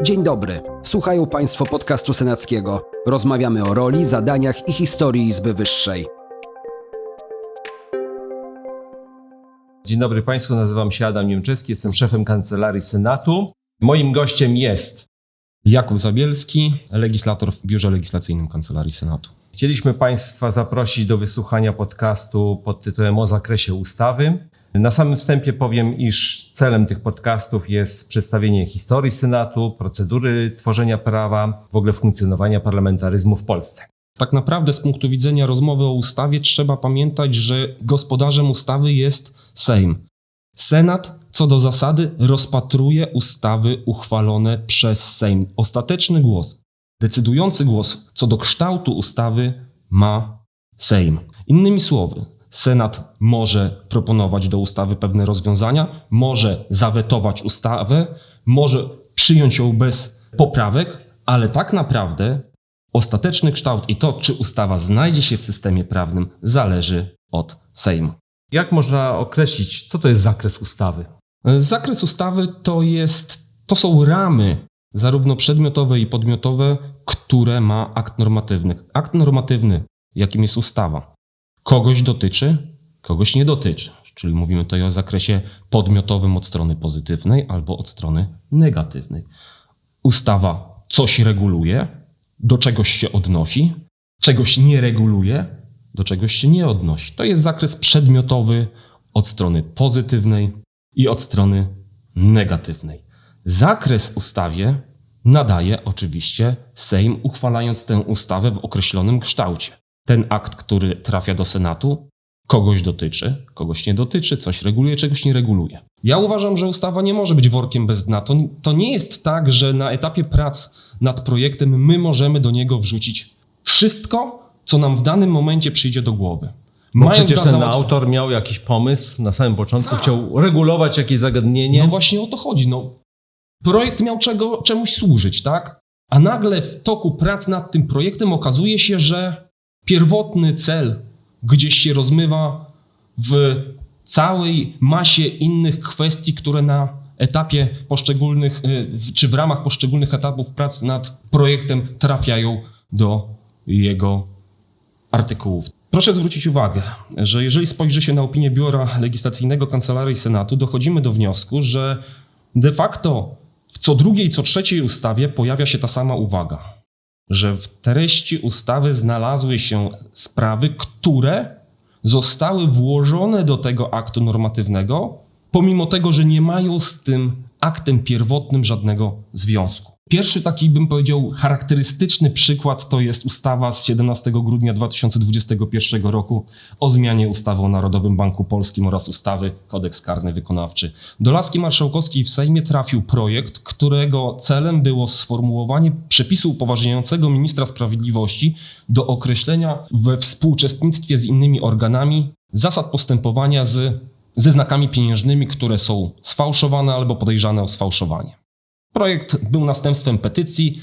Dzień dobry. Słuchają Państwo podcastu senackiego. Rozmawiamy o roli, zadaniach i historii Izby Wyższej. Dzień dobry Państwu, nazywam się Adam Niemczewski, jestem szefem Kancelarii Senatu. Moim gościem jest. Jakub Zabielski, legislator w Biurze Legislacyjnym Kancelarii Senatu. Chcieliśmy Państwa zaprosić do wysłuchania podcastu pod tytułem O zakresie ustawy. Na samym wstępie powiem, iż celem tych podcastów jest przedstawienie historii Senatu, procedury tworzenia prawa, w ogóle funkcjonowania parlamentaryzmu w Polsce. Tak naprawdę z punktu widzenia rozmowy o ustawie trzeba pamiętać, że gospodarzem ustawy jest Sejm. Senat co do zasady rozpatruje ustawy uchwalone przez Sejm. Ostateczny głos, decydujący głos co do kształtu ustawy ma Sejm. Innymi słowy, Senat może proponować do ustawy pewne rozwiązania, może zawetować ustawę, może przyjąć ją bez poprawek, ale tak naprawdę ostateczny kształt i to, czy ustawa znajdzie się w systemie prawnym, zależy od Sejmu. Jak można określić, co to jest zakres ustawy? Zakres ustawy to, jest, to są ramy, zarówno przedmiotowe i podmiotowe, które ma akt normatywny. Akt normatywny, jakim jest ustawa, kogoś dotyczy, kogoś nie dotyczy. Czyli mówimy tutaj o zakresie podmiotowym od strony pozytywnej albo od strony negatywnej. Ustawa coś reguluje, do czegoś się odnosi, czegoś nie reguluje, do czegoś się nie odnosi. To jest zakres przedmiotowy od strony pozytywnej i od strony negatywnej. Zakres ustawie nadaje oczywiście Sejm, uchwalając tę ustawę w określonym kształcie. Ten akt, który trafia do Senatu, kogoś dotyczy, kogoś nie dotyczy, coś reguluje, czegoś nie reguluje. Ja uważam, że ustawa nie może być workiem bez dna. To, to nie jest tak, że na etapie prac nad projektem my możemy do niego wrzucić wszystko, co nam w danym momencie przyjdzie do głowy. Bo przecież za ten załatw- autor miał jakiś pomysł na samym początku, Tak. chciał regulować jakieś zagadnienie. No właśnie o to chodzi. No, projekt miał czego, czemuś służyć, tak? A nagle w toku prac nad tym projektem okazuje się, że pierwotny cel gdzieś się rozmywa w całej masie innych kwestii, które na etapie poszczególnych, w- czy w ramach poszczególnych etapów prac nad projektem trafiają do jego artykułów. Proszę zwrócić uwagę, że jeżeli spojrzy się na opinię Biura Legislacyjnego Kancelarii Senatu, dochodzimy do wniosku, że de facto w co drugiej, co trzeciej ustawie pojawia się ta sama uwaga, że w treści ustawy znalazły się sprawy, które zostały włożone do tego aktu normatywnego, pomimo tego, że nie mają z tym aktem pierwotnym żadnego związku. Pierwszy taki, bym powiedział, charakterystyczny przykład to jest ustawa z 17 grudnia 2021 roku o zmianie ustawy o Narodowym Banku Polskim oraz ustawy Kodeks Karny Wykonawczy. Do laski marszałkowskiej w Sejmie trafił projekt, którego celem było sformułowanie przepisu upoważniającego ministra sprawiedliwości do określenia we współuczestnictwie z innymi organami zasad postępowania z, ze znakami pieniężnymi, które są sfałszowane albo podejrzane o sfałszowanie. Projekt był następstwem petycji.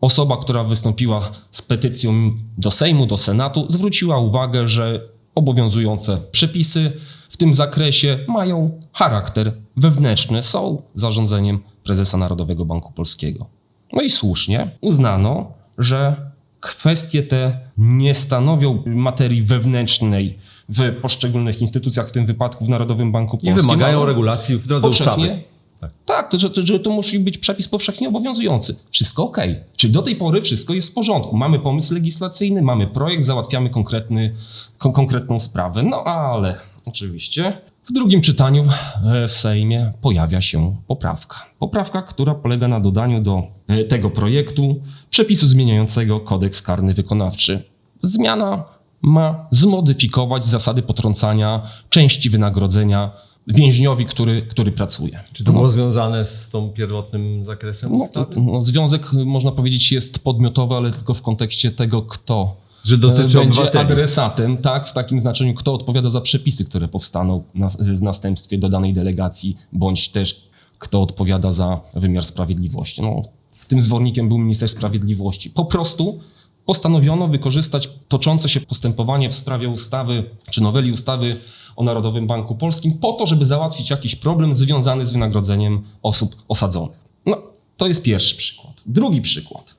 Osoba, która wystąpiła z petycją do Sejmu, do Senatu, zwróciła uwagę, że obowiązujące przepisy w tym zakresie mają charakter wewnętrzny, są zarządzeniem prezesa Narodowego Banku Polskiego. No i słusznie uznano, że kwestie te nie stanowią materii wewnętrznej w poszczególnych instytucjach, w tym wypadku w Narodowym Banku I Polskim. wymagają ale- regulacji w drodze ustawy. Tak. Tak, to, że, to, że to musi być przepis powszechnie obowiązujący. Wszystko ok. Czyli do tej pory wszystko jest w porządku. Mamy pomysł legislacyjny, mamy projekt, załatwiamy konkretny, kon, konkretną sprawę. No ale oczywiście w drugim czytaniu e, w Sejmie pojawia się poprawka. Poprawka, która polega na dodaniu do e, tego projektu przepisu zmieniającego kodeks karny wykonawczy. Zmiana ma zmodyfikować zasady potrącania części wynagrodzenia więźniowi, który, który pracuje. Czy to było związane z tą pierwotnym zakresem No, ustawy? no, związek, można powiedzieć, jest podmiotowy, ale tylko w kontekście tego, kto Że dotyczy e, będzie obywateli. adresatem, tak, w takim znaczeniu, kto odpowiada za przepisy, które powstaną na, w następstwie do danej delegacji, bądź też kto odpowiada za wymiar sprawiedliwości. No, w tym zwornikiem był minister sprawiedliwości. Po prostu postanowiono wykorzystać toczące się postępowanie w sprawie ustawy czy noweli ustawy o Narodowym Banku Polskim po to, żeby załatwić jakiś problem związany z wynagrodzeniem osób osadzonych. No, To jest pierwszy przykład. Drugi przykład.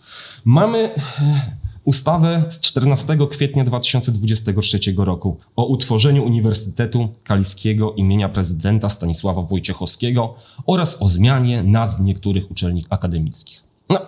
Mamy e, ustawę z 14 kwietnia 2023 roku o utworzeniu Uniwersytetu Kaliskiego imienia prezydenta Stanisława Wojciechowskiego oraz o zmianie nazw niektórych uczelni akademickich. No,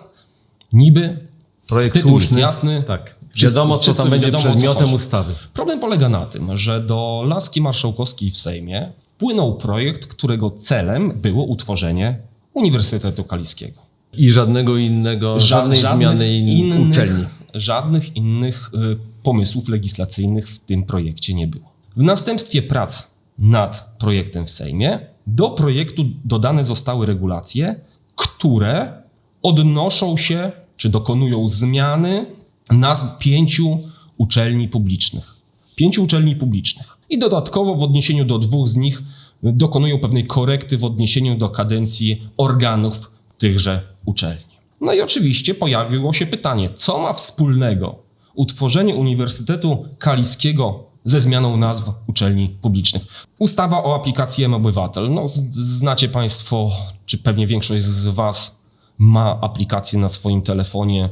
niby Projekt Tytuł słuszny. jest jasny. Tak. Wiadomo, co tam będzie wiadomo, przedmiotem ustawy. Problem polega na tym, że do laski marszałkowskiej w Sejmie wpłynął projekt, którego celem było utworzenie Uniwersytetu Kaliskiego. I żadnego innego, żadnej zmiany in, uczelni. Żadnych innych y, pomysłów legislacyjnych w tym projekcie nie było. W następstwie prac nad projektem w Sejmie do projektu dodane zostały regulacje, które odnoszą się czy dokonują zmiany nazw pięciu uczelni publicznych. Pięciu uczelni publicznych. I dodatkowo w odniesieniu do dwóch z nich dokonują pewnej korekty w odniesieniu do kadencji organów tychże uczelni. No i oczywiście pojawiło się pytanie, co ma wspólnego utworzenie Uniwersytetu Kaliskiego ze zmianą nazw uczelni publicznych. Ustawa o aplikacji M-Obywatel. No, znacie Państwo, czy pewnie większość z Was ma aplikację na swoim telefonie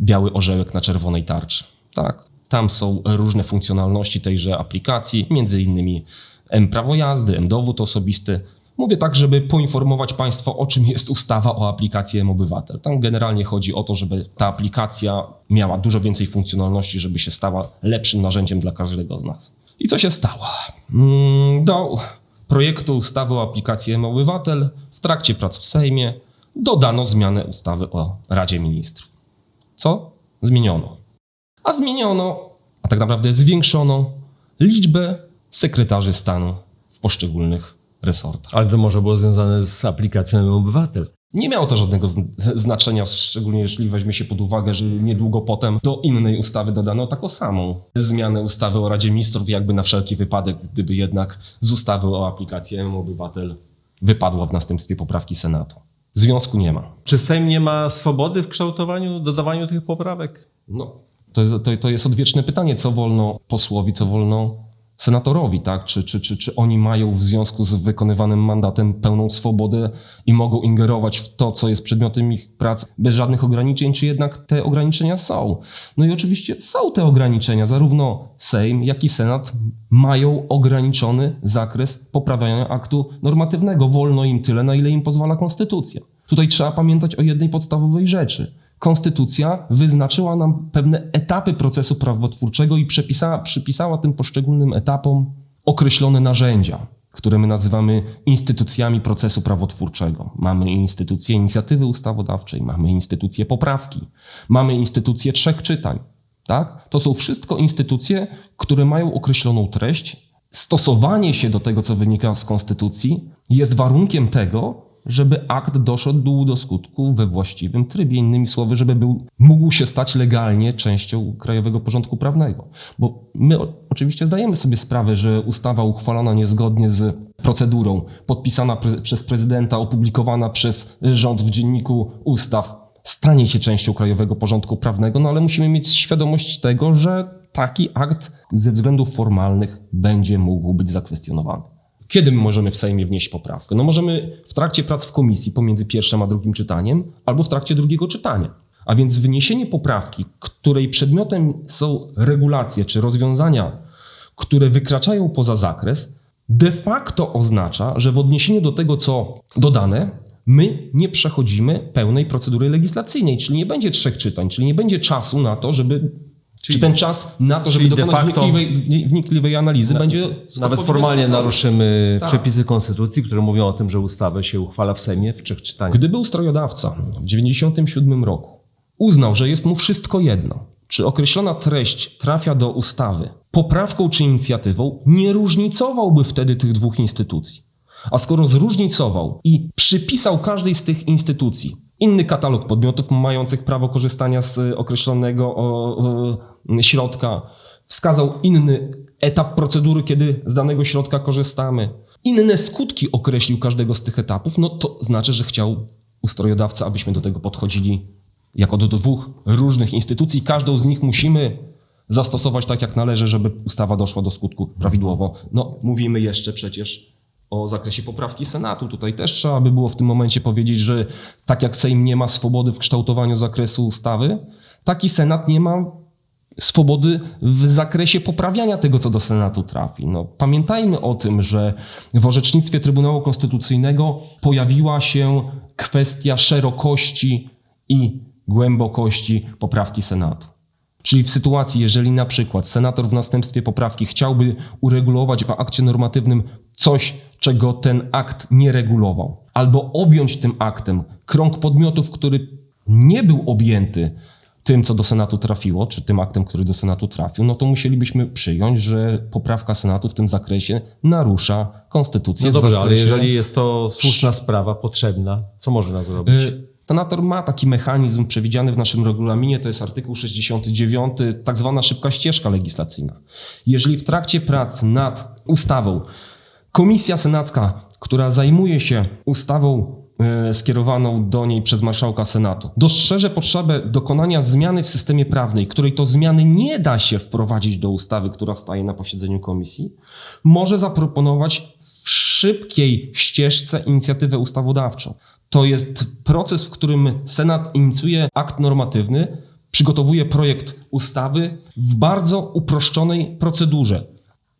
biały orzełek na czerwonej tarczy. Tak, tam są różne funkcjonalności tejże aplikacji, między innymi M-Prawo jazdy, M-Dowód osobisty. Mówię tak, żeby poinformować Państwa, o czym jest ustawa o aplikacji M-Obywatel. Tam generalnie chodzi o to, żeby ta aplikacja miała dużo więcej funkcjonalności, żeby się stała lepszym narzędziem dla każdego z nas. I co się stało? Mm, Do projektu ustawy o aplikacji M-Obywatel w trakcie prac w Sejmie dodano zmianę ustawy o Radzie Ministrów. Co? Zmieniono. A zmieniono, a tak naprawdę zwiększono liczbę sekretarzy stanu w poszczególnych resortach. Ale to może było związane z aplikacją obywatel. Nie miało to żadnego zn- znaczenia, szczególnie jeśli weźmie się pod uwagę, że niedługo potem do innej ustawy dodano taką samą zmianę ustawy o Radzie Ministrów, jakby na wszelki wypadek, gdyby jednak z ustawy o aplikacji M-Obywatel wypadła w następstwie poprawki Senatu. Związku nie ma. Czy Sejm nie ma swobody w kształtowaniu, dodawaniu tych poprawek? No, to jest, to, to jest odwieczne pytanie, co wolno posłowi, co wolno senatorowi, tak? Czy, czy, czy, czy oni mają w związku z wykonywanym mandatem pełną swobodę i mogą ingerować w to, co jest przedmiotem ich prac bez żadnych ograniczeń, czy jednak te ograniczenia są? No i oczywiście są te ograniczenia. Zarówno Sejm, jak i Senat mają ograniczony zakres poprawiania aktu normatywnego. Wolno im tyle, na ile im pozwala konstytucja. Tutaj trzeba pamiętać o jednej podstawowej rzeczy. Konstytucja wyznaczyła nam pewne etapy procesu prawotwórczego i przepisała, przypisała tym poszczególnym etapom określone narzędzia, które my nazywamy instytucjami procesu prawotwórczego. Mamy instytucję inicjatywy ustawodawczej, mamy instytucję poprawki, mamy instytucję trzech czytań. Tak? To są wszystko instytucje, które mają określoną treść. Stosowanie się do tego, co wynika z konstytucji, jest warunkiem tego, żeby akt doszedł do skutku we właściwym trybie. Innymi słowy, żeby był, mógł się stać legalnie częścią krajowego porządku prawnego. Bo my oczywiście zdajemy sobie sprawę, że ustawa uchwalona niezgodnie z procedurą, podpisana pre, przez prezydenta, opublikowana przez rząd w dzienniku ustaw, stanie się częścią krajowego porządku prawnego, no ale musimy mieć świadomość tego, że taki akt ze względów formalnych będzie mógł być zakwestionowany. Kiedy my możemy w Sejmie wnieść poprawkę? No możemy w trakcie prac w komisji pomiędzy pierwszym a drugim czytaniem, albo w trakcie drugiego czytania. A więc wniesienie poprawki, której przedmiotem są regulacje czy rozwiązania, które wykraczają poza zakres, de facto oznacza, że w odniesieniu do tego, co dodane, my nie przechodzimy pełnej procedury legislacyjnej, czyli nie będzie trzech czytań, czyli nie będzie czasu na to, żeby. Czy ten czas na to, żeby czyli de dokonać facto- wnikliwej, wnikliwej analizy, będzie. Nawet odpowiednio formalnie naruszymy Tak. przepisy konstytucji, które mówią o tym, że ustawę się uchwala w Sejmie w trzech czytaniach. Gdyby ustrojodawca w 1997 roku uznał, że jest mu wszystko jedno, czy określona treść trafia do ustawy poprawką czy inicjatywą, nie różnicowałby wtedy tych dwóch instytucji. A skoro zróżnicował i przypisał każdej z tych instytucji inny katalog podmiotów mających prawo korzystania z określonego o, o, środka, wskazał inny etap procedury, kiedy z danego środka korzystamy, inne skutki określił każdego z tych etapów, no to znaczy, że chciał ustrojodawca, abyśmy do tego podchodzili jako do dwóch różnych instytucji. Każdą z nich musimy zastosować tak, jak należy, żeby ustawa doszła do skutku prawidłowo. No, mówimy jeszcze przecież o zakresie poprawki Senatu. Tutaj też trzeba by było w tym momencie powiedzieć, że tak jak Sejm nie ma swobody w kształtowaniu zakresu ustawy, tak i Senat nie ma swobody w zakresie poprawiania tego, co do Senatu trafi. No, pamiętajmy o tym, że w orzecznictwie Trybunału Konstytucyjnego pojawiła się kwestia szerokości i głębokości poprawki Senatu. Czyli w sytuacji, jeżeli na przykład senator w następstwie poprawki chciałby uregulować w akcie normatywnym coś, czego ten akt nie regulował, albo objąć tym aktem krąg podmiotów, który nie był objęty tym, co do Senatu trafiło, czy tym aktem, który do Senatu trafił, no to musielibyśmy przyjąć, że poprawka Senatu w tym zakresie narusza konstytucję. No dobrze, ale zakresie- jeżeli jest to słuszna sprawa, potrzebna, co można zrobić? Y, Senator ma taki mechanizm przewidziany w naszym regulaminie, to jest artykuł 69, tak zwana szybka ścieżka legislacyjna. Jeżeli w trakcie prac nad ustawą komisja senacka, która zajmuje się ustawą e, skierowaną do niej przez marszałka Senatu, dostrzeże potrzebę dokonania zmiany w systemie prawnej, której to zmiany nie da się wprowadzić do ustawy, która staje na posiedzeniu komisji, może zaproponować w szybkiej ścieżce inicjatywę ustawodawczą. To jest proces, w którym Senat inicjuje akt normatywny, przygotowuje projekt ustawy w bardzo uproszczonej procedurze.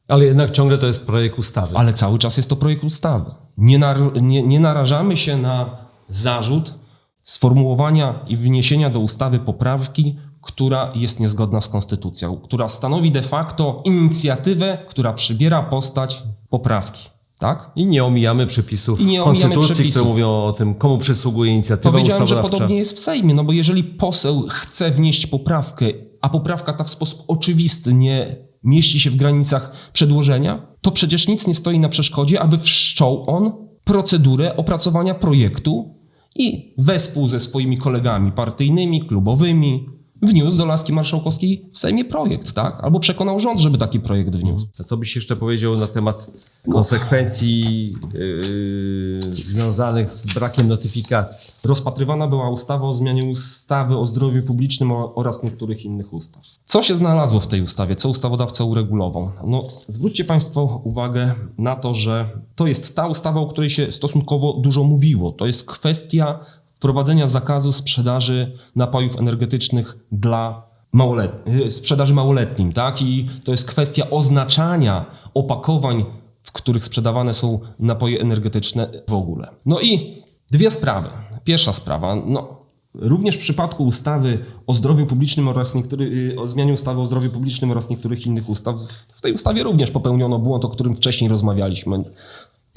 Ale jednak ciągle to jest projekt ustawy. Ale cały czas jest to projekt ustawy. Nie, nar- nie, nie narażamy się na zarzut sformułowania i wniesienia do ustawy poprawki, która jest niezgodna z konstytucją, która stanowi de facto inicjatywę, która przybiera postać poprawki. Tak? I nie omijamy przepisów I nie omijamy konstytucji, przepisów. które mówią o tym, komu przysługuje inicjatywa Powiedziałem, że ustawodawcza. podobnie jest w Sejmie, no bo jeżeli poseł chce wnieść poprawkę, a poprawka ta w sposób oczywisty nie mieści się w granicach przedłożenia, to przecież nic nie stoi na przeszkodzie, aby wszczął on procedurę opracowania projektu i wespół ze swoimi kolegami partyjnymi, klubowymi wniósł do laski marszałkowskiej w Sejmie projekt, tak? Albo przekonał rząd, żeby taki projekt wniósł. A co byś jeszcze powiedział na temat konsekwencji yy, związanych z brakiem notyfikacji? rozpatrywana była ustawa o zmianie ustawy o zdrowiu publicznym oraz niektórych innych ustaw. Co się znalazło w tej ustawie? Co ustawodawca uregulował? No, zwróćcie Państwo uwagę na to, że to jest ta ustawa, o której się stosunkowo dużo mówiło. To jest kwestia wprowadzenia zakazu sprzedaży napojów energetycznych dla małolet- sprzedaży małoletnim, tak? I to jest kwestia oznaczania opakowań, w których sprzedawane są napoje energetyczne w ogóle. No i dwie sprawy. Pierwsza sprawa, no Również w przypadku ustawy o zdrowiu publicznym oraz y, o zmianie ustawy o zdrowiu publicznym oraz niektórych innych ustaw, w tej ustawie również popełniono błąd, o którym wcześniej rozmawialiśmy.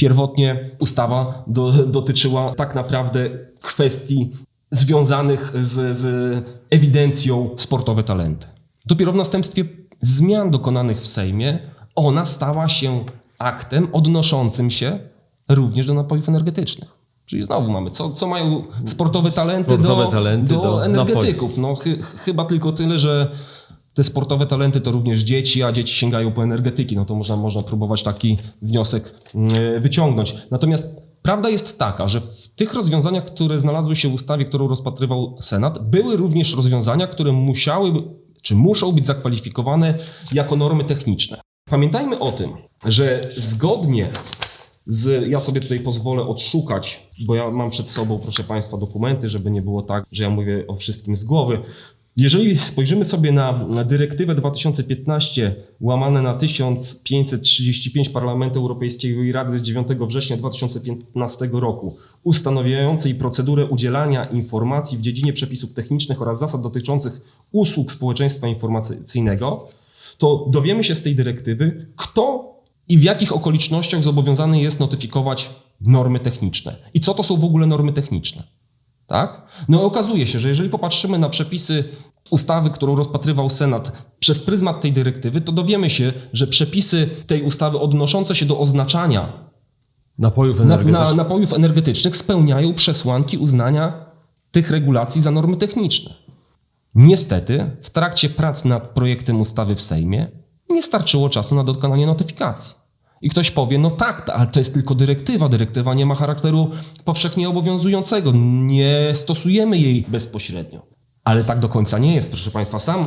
Pierwotnie ustawa do, dotyczyła tak naprawdę kwestii związanych z, z ewidencją sportowe talenty. Dopiero w następstwie zmian dokonanych w Sejmie ona stała się aktem odnoszącym się również do napojów energetycznych. Czyli znowu mamy, co, co mają sportowe talenty, Sportowe do, talenty do, do energetyków. No, chy, chyba tylko tyle, że te sportowe talenty to również dzieci, a dzieci sięgają po energetyki. No to można, można próbować taki wniosek mm, wyciągnąć. Natomiast prawda jest taka, że w tych rozwiązaniach, które znalazły się w ustawie, którą rozpatrywał Senat, były również rozwiązania, które musiały, czy muszą być zakwalifikowane jako normy techniczne. Pamiętajmy o tym, że zgodnie z, ja sobie tutaj pozwolę odszukać, bo ja mam przed sobą, proszę Państwa, dokumenty, żeby nie było tak, że ja mówię o wszystkim z głowy. Jeżeli spojrzymy sobie na, dyrektywę 2015 łamane na 1535 Parlamentu Europejskiego i Rady z 9 września 2015 roku ustanawiającej procedurę udzielania informacji w dziedzinie przepisów technicznych oraz zasad dotyczących usług społeczeństwa informacyjnego, to dowiemy się z tej dyrektywy, kto i w jakich okolicznościach zobowiązany jest notyfikować normy techniczne. I co to są w ogóle normy techniczne? Tak? No okazuje się, że jeżeli popatrzymy na przepisy ustawy, którą rozpatrywał Senat przez pryzmat tej dyrektywy, to dowiemy się, że przepisy tej ustawy odnoszące się do oznaczania Napojów na, na, energetycznych. napojów energetycznych spełniają przesłanki uznania tych regulacji za normy techniczne. Niestety, w trakcie prac nad projektem ustawy w Sejmie nie starczyło czasu na dokonanie notyfikacji. I ktoś powie, no tak, ale to jest tylko dyrektywa. Dyrektywa nie ma charakteru powszechnie obowiązującego. Nie stosujemy jej bezpośrednio. Ale tak do końca nie jest, proszę Państwa. Sam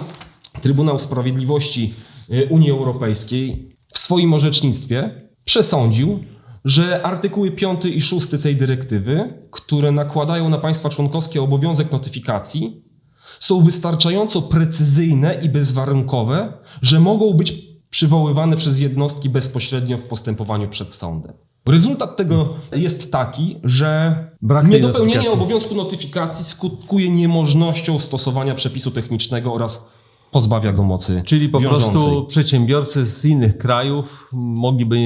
Trybunał Sprawiedliwości y, Unii Europejskiej w swoim orzecznictwie przesądził, że artykuły 5 i 6 tej dyrektywy, które nakładają na państwa członkowskie obowiązek notyfikacji, są wystarczająco precyzyjne i bezwarunkowe, że mogą być przywoływane przez jednostki bezpośrednio w postępowaniu przed sądem. Rezultat tego jest taki, że Brak niedopełnienie obowiązku notyfikacji skutkuje niemożnością stosowania przepisu technicznego oraz pozbawia go mocy Czyli po wiążącej. prostu przedsiębiorcy z innych krajów mogliby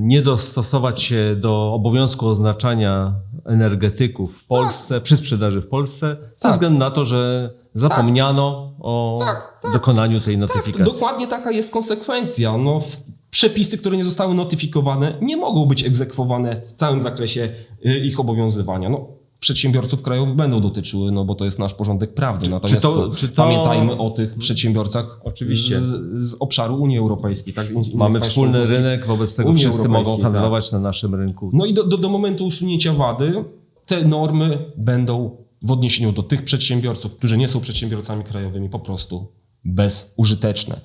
nie dostosować się do obowiązku oznaczania energetyków w Polsce, przy sprzedaży w Polsce, ze Tak. względu na to, że zapomniano o Tak, tak. dokonaniu tej Tak, notyfikacji. dokładnie taka jest konsekwencja. No, przepisy, które nie zostały notyfikowane, nie mogą być egzekwowane w całym zakresie y, ich obowiązywania. No, przedsiębiorców krajowych będą dotyczyły, no bo to jest nasz porządek prawny. Natomiast to- to, czy to- pamiętajmy o tych przedsiębiorcach Oczywiście. Z, z obszaru Unii Europejskiej. Tak, Mamy wspólny rynek, wobec tego Unii wszyscy mogą Europejskiej, tak. handlować na naszym rynku. No i do, do, do momentu usunięcia wady te normy będą w odniesieniu do tych przedsiębiorców, którzy nie są przedsiębiorcami krajowymi, po prostu bezużyteczne.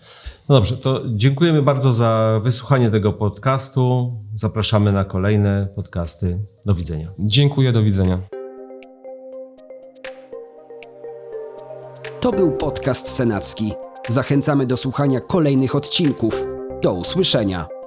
No dobrze, to dziękujemy bardzo za wysłuchanie tego podcastu. Zapraszamy na kolejne podcasty. Do widzenia. Dziękuję, do widzenia. To był podcast senacki. Zachęcamy do słuchania kolejnych odcinków. Do usłyszenia.